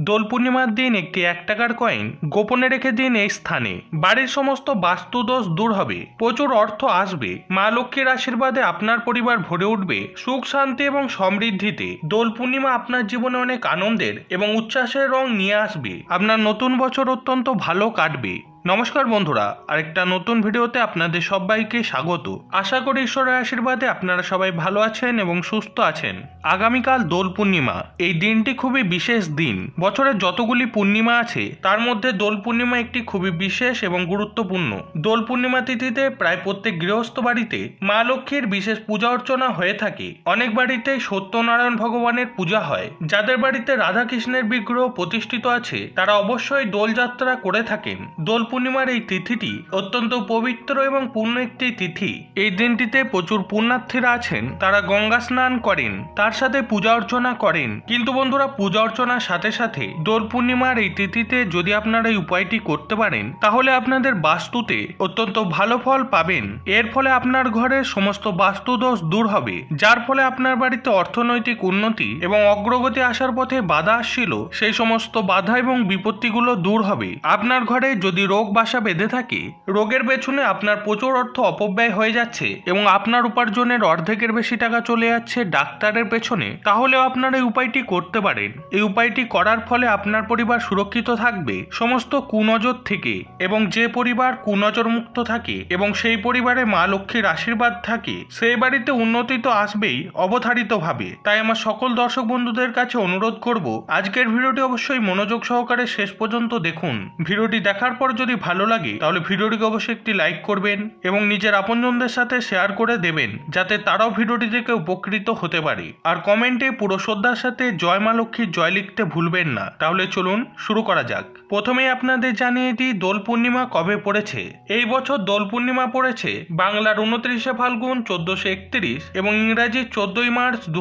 দোল পূর্ণিমার দিন একটি এক টাকার কয়েন গোপনে রেখে দিন এই স্থানে। বাড়ির সমস্ত বাস্তুদোষ দূর হবে। প্রচুর অর্থ আসবে। মা লক্ষ্মীর আশীর্বাদে আপনার পরিবার ভরে উঠবে সুখ, শান্তি এবং সমৃদ্ধিতে। দোল পূর্ণিমা আপনার জীবনে অনেক আনন্দের এবং উচ্ছ্বাসের রং নিয়ে আসবে। আপনার নতুন বছর অত্যন্ত ভালো কাটবে। নমস্কার বন্ধুরা, আরেকটা নতুন ভিডিওতে আপনাদের সবাইকে স্বাগত। আশা করি ঈশ্বরের আশীর্বাদে আপনারা সবাই ভালো আছেন এবং সুস্থ আছেন। আগামীকাল দোল পূর্ণিমা, এই দিনটি খুবই বিশেষ দিন। বছরের যতগুলি পূর্ণিমা আছে, তার মধ্যে দোল পূর্ণিমা একটি খুবই বিশেষ এবং গুরুত্বপূর্ণ। দোল পূর্ণিমা তিথিতে প্রায় প্রত্যেক গৃহস্থ বাড়িতে মা লক্ষ্মীর বিশেষ পূজা অর্চনা হয়ে থাকে। অনেক বাড়িতেই সত্যনারায়ণ ভগবানের পূজা হয়। যাদের বাড়িতে রাধাকৃষ্ণের বিগ্রহ প্রতিষ্ঠিত আছে, তারা অবশ্যই দোলযাত্রা করে থাকেন। দোল পূর্ণিমার এই তিথিটি অত্যন্ত পবিত্র এবং পূর্ণ একটি তিথি। এই দিনটিতে প্রচুর পুণ্যার্থীরা আছেন, তারা গঙ্গা স্নান করেন, তার সাথে পূজা অর্চনা করেন। কিন্তু বন্ধুরা, পূজা অর্চনার সাথে সাথে দোল পূর্ণিমার এই তিথিতে যদি আপনারা এই উপায়টি করতে পারেন, তাহলে আপনাদের বাস্তুতে অত্যন্ত ভালো ফল পাবেন। এর ফলে আপনার ঘরের সমস্ত বাস্তুদোষ দূর হবে, যার ফলে আপনার বাড়িতে অর্থনৈতিক উন্নতি এবং অগ্রগতি আসার পথে বাধা আসছিল, সেই সমস্ত বাধা এবং বিপত্তিগুলো দূর হবে। আপনার ঘরে যদি রোগ বাসা বেঁধে থাকে, রোগের পেছনে আপনার প্রচুর অর্থ অপব্যয় হয়ে যাচ্ছে এবং আপনার উপার্জনের অর্ধেকের বেশি টাকা চলে যাচ্ছে ডাক্তারের পেছনে, তাহলেও আপনার এই উপায়টি করতে পারেন। এই উপায়টি করার ফলে আপনার পরিবার সুরক্ষিত থাকবে, সমস্ত কুনজর থেকে এবং যে পরিবার কুনজর মুক্ত থাকে এবং সেই পরিবারে মা লক্ষ্মীর আশীর্বাদ থাকে, সেই বাড়িতে উন্নতি তো আসবেই অবধারিতভাবে তাই আমার সকল দর্শক বন্ধুদের কাছে অনুরোধ করব, আজকের ভিডিওটি অবশ্যই মনোযোগ সহকারে শেষ পর্যন্ত দেখুন। ভিডিওটি দেখার পর যদি ভালো লাগে, তাহলে ভিডিওটিকে অবশ্যই একটি লাইক করবেন এবং নিজের আপনজনদের সাথে শেয়ার করে দেবেন, যাতে তারাও ভিডিওটি থেকে উপকৃত হতে পারে। আর কমেন্টে পুরো শ্রদ্ধার সাথে জয় মা লক্ষ্মীর জয় লিখতে ভুলবেন না। তাহলে চলুন শুরু করা যাক। প্রথমেই আপনাদের জানিয়ে দিই, দোল পূর্ণিমা কবে পড়েছে? এই বছর দোল পূর্ণিমা পড়েছে বাংলার উনত্রিশে ফাল্গুন চোদ্দশো একত্রিশ এবং ইংরাজি চোদ্দই মার্চ দু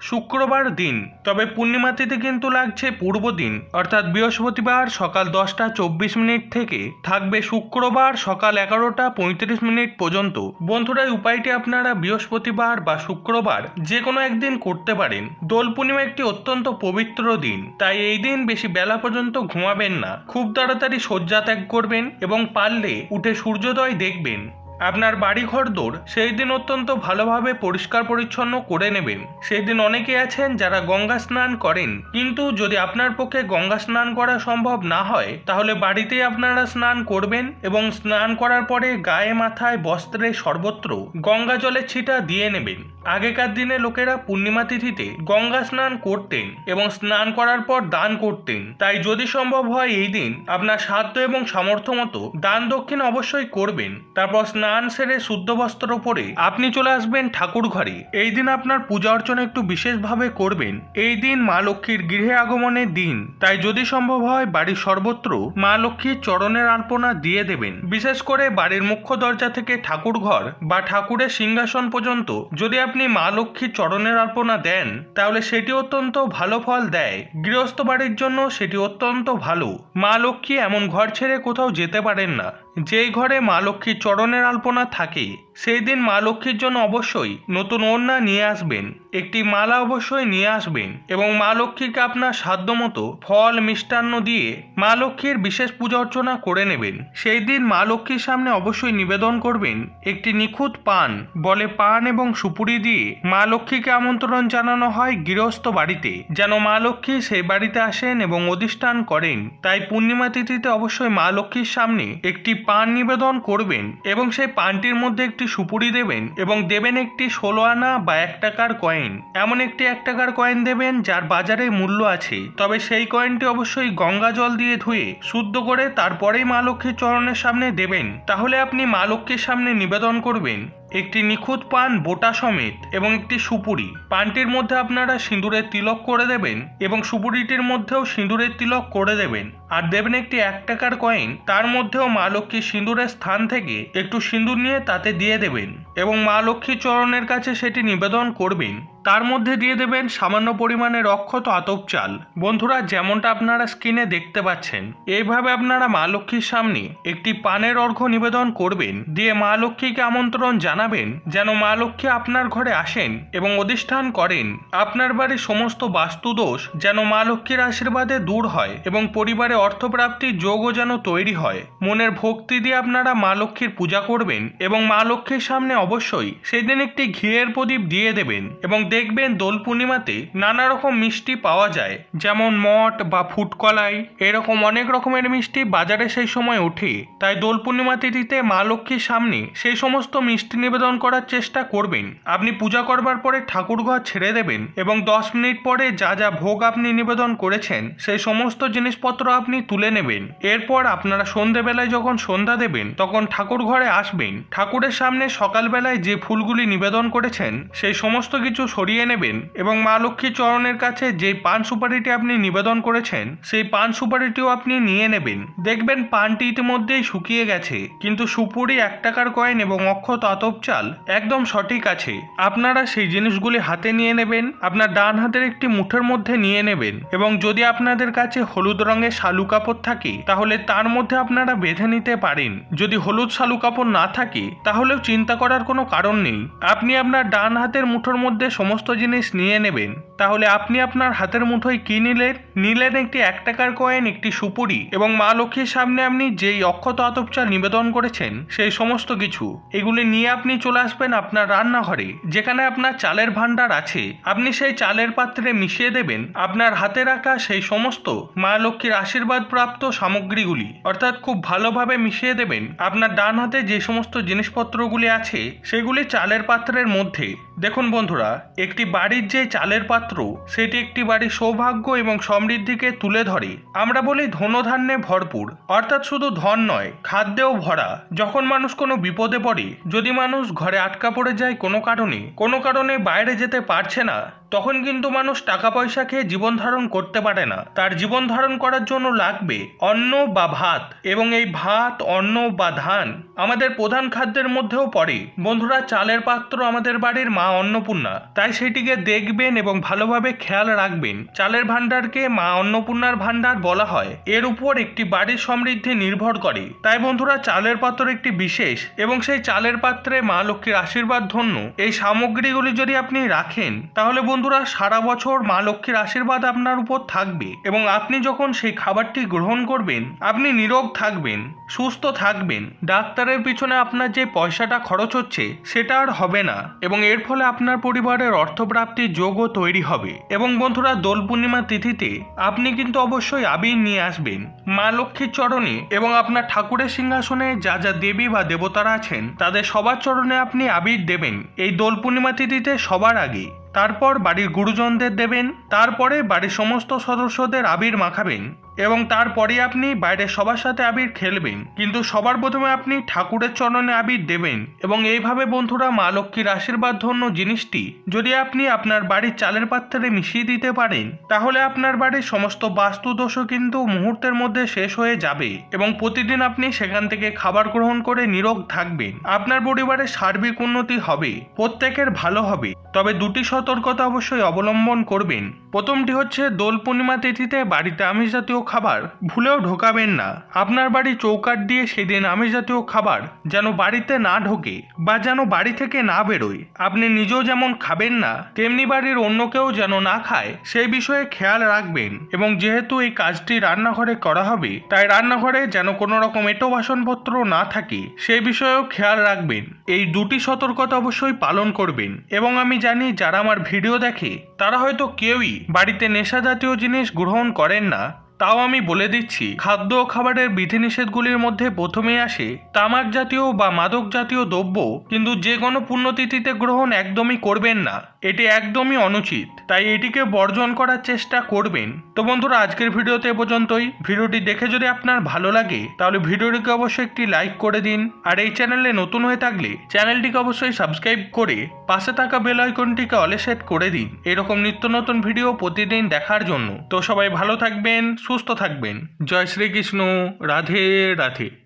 শুক্রবার দিন। তবে পূর্ণিমা তিথি কিন্তু লাগছে পূর্ব দিন, অর্থাৎ বৃহস্পতিবার সকাল দশটা চব্বিশ মিনিট থেকে থাকবে শুক্রবার সকাল এগারোটা পঁয়ত্রিশ মিনিট পর্যন্ত। বন্ধুরা উপায়টি আপনারা বৃহস্পতিবার বা শুক্রবার যে কোনো একদিন করতে পারেন। দোল পূর্ণিমা একটি অত্যন্ত পবিত্র দিন, তাই এই দিন বেশি বেলা পর্যন্ত ঘুমাবেন না। খুব তাড়াতাড়ি শয্যা ত্যাগ করবেন এবং পারলে উঠে সূর্যোদয় দেখবেন। আপনার বাড়ি ঘর দৌড় সেই দিন অত্যন্ত ভালোভাবে পরিষ্কার পরিচ্ছন্ন করে নেবেন। সেই দিন অনেকে আছেন যারা গঙ্গা স্নান করেন। কিন্তু যদি আপনার পক্ষে গঙ্গা স্নান করা সম্ভব না হয়, তাহলে বাড়িতেই আপনারা স্নান করবেন এবং স্নান করার পরে গায়ে মাথায় বস্ত্রে সর্বত্র গঙ্গা জলের ছিটা দিয়ে নেবেন। আগেকার দিনে লোকেরা পূর্ণিমা তিথিতে গঙ্গা স্নান করতেন এবং স্নান করার পর দান করতেন। তাই যদি সম্ভব হয় এই দিন আপনার সাধ্য এবং সামর্থ্য মতো দান দক্ষিণ অবশ্যই করবেন। তারপর স্নান সেরে শুদ্ধ বস্ত্র পরে আপনি চলে আসবেন ঠাকুর ঘরে। এই দিন আপনার পূজা অর্চনা একটু বিশেষভাবে করবেন। এই দিন মা লক্ষ্মীর গৃহে আগমনের দিন। তাই যদি সম্ভব হয় বাড়ির সর্বত্র মা লক্ষ্মীর চরণের আলপনা দিয়ে দেবেন। বিশেষ করে বাড়ির মুখ্য দরজা থেকে ঠাকুর ঘর বা ঠাকুরের সিংহাসন পর্যন্ত যদি আপনি মা লক্ষ্মীর চরণের অর্পণা দেন, তাহলে সেটি অত্যন্ত ভালো ফল দেয়। গৃহস্থ বাড়ির জন্য সেটি অত্যন্ত ভালো। মা লক্ষ্মী এমন ঘর ছেড়ে কোথাও যেতে পারেন না। যেই ঘরে মা লক্ষ্মীর চরণের আলপনা থাকে, সেই দিন মা লক্ষ্মীর জন্য অবশ্যই নতুন ওড়না নিয়ে আসবেন। একটি মালা অবশ্যই নিয়ে আসবেন এবং মা লক্ষ্মীকে আপনার সাধ্যমতো ফল, মিষ্টান্ন দিয়ে মা লক্ষ্মীর বিশেষ পূজা অর্চনা করে নেবেন। সেই দিন মা লক্ষ্মীর সামনে অবশ্যই নিবেদন করবেন, একটি নিখুঁত পান বলে পান এবং সুপুরি দিয়ে মা লক্ষ্মীকে আমন্ত্রণ জানানো হয় গৃহস্থ বাড়িতে, যেন মা লক্ষ্মী সেই বাড়িতে আসেন এবং অধিষ্ঠান করেন। তাই পূর্ণিমা তিথিতে অবশ্যই মা লক্ষ্মীর সামনে একটি পান নিবেদন করবেন এবং সেই পানটির মধ্যে একটি সুপুরি দেবেন এবং দেবেন একটি ষোলো আনা বা এক টাকার কয়েন। এমন একটি এক টাকার কয়েন দেবেন যার বাজারে মূল্য আছে। তবে সেই কয়েনটি অবশ্যই গঙ্গা জল দিয়ে ধুয়ে, শুদ্ধ করে তারপরেই মা লক্ষ্মীর চরণের সামনে দেবেন। তাহলে আপনি মা লক্ষ্মীর সামনে নিবেদন করবেন। একটি নিখুঁত পান, বোটা সমেত এবং একটি সুপুরি। পানটির মধ্যে আপনারা সিঁদুরের তিলক করে দেবেন এবং সুপুরিটির মধ্যেও সিঁদুরের তিলক করে দেবেন। আর দেবেন একটি এক টাকার কয়েন, তার মধ্যেও মা লক্ষ্মীর সিঁদুরের স্থান থেকে একটু সিঁদুর নিয়ে তাতে দিয়ে দেবেন এবং মা লক্ষ্মীর চরণের কাছে সেটি নিবেদন করবেন। তার মধ্যে দিয়ে দেবেন সামান্য পরিমাণে অক্ষত আতপ চাল। বন্ধুরা, যেমনটা আপনারা স্ক্রিনে দেখতে পাচ্ছেন, এইভাবে আপনারা মা লক্ষ্মীর সামনে একটি পানের অর্ঘ্য নিবেদন করবেন। দিয়ে মা লক্ষ্মীকে আমন্ত্রণ জানাবেন, যেন মা লক্ষ্মী আপনার ঘরে আসেন এবং অধিষ্ঠান করেন। আপনার বাড়ির সমস্ত বাস্তুদোষ যেন মা লক্ষ্মীর আশীর্বাদে দূর হয় এবং পরিবারে অর্থপ্রাপ্তির যোগও যেন তৈরি হয়। মনের ভক্তি দিয়ে আপনারা মা লক্ষ্মীর পূজা করবেন এবং মা লক্ষ্মীর সামনে অবশ্যই সেই দিন একটি ঘিয়ের প্রদীপ দিয়ে দেবেন এবং দেখবেন দোল পূর্ণিমাতে নানা রকম মিষ্টি পাওয়া যায়। যেমন মট বা ফুটকলাই। এরকম অনেক রকমের মিষ্টি বাজারে সেই সময় ওঠে। তাই দোল পূর্ণিমা তিথিতে মা লক্ষ্মীর সামনে সেই সমস্ত মিষ্টি নিবেদন করার চেষ্টা করবেন। আপনি পূজা করবার পরে ঠাকুর ঘর ছেড়ে দেবেন এবং দশ মিনিট পরে যা যা ভোগ আপনি নিবেদন করেছেন, সেই সমস্ত জিনিসপত্র আপনি তুলে নেবেন। এরপর আপনারা সন্ধেবেলায় যখন সন্ধ্যা দেবেন, তখন ঠাকুর ঘরে আসবেন। ঠাকুরের সামনে সকালবেলায় যে ফুলগুলি নিবেদন করেছেন, সেই সমস্ত কিছু সরিয়ে নেবেন এবং মা লক্ষ্মী চরণের কাছে যে পান সুপারিটি আপনি নিবেদন করেছেন, সেই পান সুপারিটিও আপনি নিয়ে নেবেন। দেখবেন পানটি ইতিমধ্যেই শুকিয়ে গেছে, কিন্তু সুপুরি এক টাকার কয়েন এবং অক্ষত আতপ চাল একদম সঠিক আছে। আপনারা সেই জিনিসগুলি হাতে নিয়ে নেবেন, আপনার ডান হাতের একটি মুঠের মধ্যে নিয়ে নেবেন এবং যদি আপনাদের কাছে হলুদ রঙের শালু কাপড় থাকে, তাহলে তার মধ্যে আপনারা বেঁধে নিতে পারেন। যদি হলুদ শালু কাপড় না থাকে, তাহলেও চিন্তা করার কোনো কারণ নেই। আপনি আপনার ডান হাতের মুঠোর মধ্যে সমস্ত জিনিস নিয়ে নেবেন, তাহলে আপনি আপনার হাতের মুঠোয় কি নিলেন নিলেন একটি এক টাকার কয়েন একটি সুপুরি এবং মা লক্ষ্মীর সামনে আপনি যেই অক্ষত আতপ চাল নিবেদন করেছেন, সেই সমস্ত কিছু। এগুলি নিয়ে আপনি চলে আসবেন আপনার রান্নাঘরে, যেখানে আপনার চালের ভান্ডার আছে। আপনি সেই চালের পাত্রে মিশিয়ে দেবেন আপনার হাতে রাখা সেই সমস্ত মা লক্ষ্মীর আশীর্বাদ প্রাপ্ত সামগ্রীগুলি। অর্থাৎ খুব ভালোভাবে মিশিয়ে দেবেন আপনার ডান হাতে যে সমস্ত জিনিসপত্রগুলি আছে, সেগুলি চালের পাত্রের মধ্যে। দেখুন বন্ধুরা, একটি বাড়ির যে চালের পাত্র, সেটি একটি বাড়ির সৌভাগ্য এবং সমৃদ্ধিকে তুলে ধরে। আমরা বলি ধনধান্যে ভরপুর, অর্থাৎ শুধু ধন নয়, খাদ্যেও ভরা। যখন মানুষ কোনো বিপদে পড়ে, যদি মানুষ ঘরে আটকা পড়ে যায় কোনো কারণে কোনো কারণে বাইরে যেতে পারছে না তখন কিন্তু মানুষ টাকা পয়সা খেয়ে জীবন ধারণ করতে পারে না। তার জীবন ধারণ করার জন্য লাগবে অন্ন বা ভাত এবং এই ভাত, অন্ন বা ধান আমাদের প্রধান খাদ্যের মধ্যেও পড়ে। বন্ধুরা, চালের পাত্র আমাদের বাড়ির মা অন্নপূর্ণা, তাই সেটিকে দেখবেন এবং ভালোভাবে খেয়াল রাখবেন। চালের ভাণ্ডারকে মা অন্নপূর্ণার ভাণ্ডার বলা হয়। এর উপর একটি বাড়ির সমৃদ্ধি নির্ভর করে। তাই বন্ধুরা, চালের পাত্র একটি বিশেষ এবং সেই চালের পাত্রে মা লক্ষ্মীর আশীর্বাদ ধন্য। এই সামগ্রীগুলি যদি আপনি রাখেন, তাহলে বন্ধুরা, সারা বছর মা লক্ষ্মীর আশীর্বাদ আপনার উপর থাকবে এবং আপনি যখন সেই খাবারটি গ্রহণ করবেন, আপনি নিরোগ থাকবেন, সুস্থ থাকবেন। ডাক্তারের পিছনে আপনার যে পয়সাটা খরচ হচ্ছে, সেটা আর হবে না এবং এর ফলে আপনার পরিবারের অর্থপ্রাপ্তির যোগও তৈরি হবে। এবং বন্ধুরা, দোল পূর্ণিমা তিথিতে আপনি কিন্তু অবশ্যই আবির নিয়ে আসবেন। মা লক্ষ্মীর চরণে এবং আপনার ঠাকুরের সিংহাসনে যা যা দেবী বা দেবতারা আছেন, তাদের সবার চরণে আপনি আবির দেবেন। এই দোল পূর্ণিমা তিথিতে সবার আগে। তারপর বাড়ির গুরুজনদের দেবেন তারপরে বাড়ির সমস্ত সদস্যদের আবির মাখাবেন। এবং তারপরে আপনি বাইরে সবার সাথে আবির খেলবেন। কিন্তু সবার প্রথমে আপনি ঠাকুরের চরণে আবির দেবেন। এবং এইভাবে বন্ধুরা মা লক্ষ্মীর আশীর্বাদ ধন্য জিনিসটি যদি আপনি আপনার বাড়ির চালের পাত্রে মিশিয়ে দিতে পারেন, তাহলে আপনার বাড়ির সমস্ত বাস্তু দোষও কিন্তু মুহূর্তের মধ্যে শেষ হয়ে যাবে এবং প্রতিদিন আপনি সেখান থেকে খাবার গ্রহণ করে নিরোগ থাকবেন। আপনার পরিবারের সার্বিক উন্নতি হবে, প্রত্যেকের ভালো হবে। তবে দুটি সতর্কতা অবশ্যই অবলম্বন করবেন। প্রথমটি হচ্ছে দোল পূর্ণিমা তিথিতে বাড়িতে আমিষ জাতীয় খাবার ভুলেও ঢোকাবেন না। আপনার বাড়ি চৌকাট দিয়ে সেদিন আমিষ জাতীয় খাবার যেন বাড়িতে না ঢোকে বা যেন বাড়ি থেকে না বেরোয়। আপনি নিজেও যেমন খাবেন না, তেমনি বাড়ির অন্য কেউ যেন না খায়, সেই বিষয়ে খেয়াল রাখবেন। এবং যেহেতু এই কাজটি রান্নাঘরে করা হবে, তাই রান্নাঘরে যেন কোনো রকম এটো বাসনপত্র না থাকে, সেই বিষয়েও খেয়াল রাখবেন। এই দুটি সতর্কতা অবশ্যই পালন করবেন। এবং আমি জানি যারা আমার ভিডিও দেখে, তারা হয়তো কেউই বাড়িতে নেশা জাতীয় জিনিস গ্রহণ করেন না। তাও আমি বলে দিচ্ছি, খাদ্য ও খাবারের বিধিনিষেধগুলির মধ্যে প্রথমেই আসে তামাক জাতীয় বা মাদক জাতীয় দ্রব্য, কিন্তু যে কোনো পুণ্যতিথিতে গ্রহণ একদমই করবেন না, এটি একদমই অনুচিত, তাই এটিকে বর্জন করার চেষ্টা করবেন। তো বন্ধুরা, আজকের ভিডিওতে এ পর্যন্তই। ভিডিওটি দেখে যদি আপনার ভালো লাগে, তাহলে ভিডিওটিকে অবশ্যই একটি লাইক করে দিন, আর এই চ্যানেলে নতুন হয়ে থাকলে চ্যানেলটিকে অবশ্যই সাবস্ক্রাইব করে পাশে থাকা বেল আইকনটিকে অলে সেট করে দিন। এরকম নিত্য নতুন ভিডিও প্রতিদিন দেখার জন্য। তো সবাই ভালো থাকবেন সুস্থ থাকবেন। জয় শ্রীকৃষ্ণ। রাধে রাধে।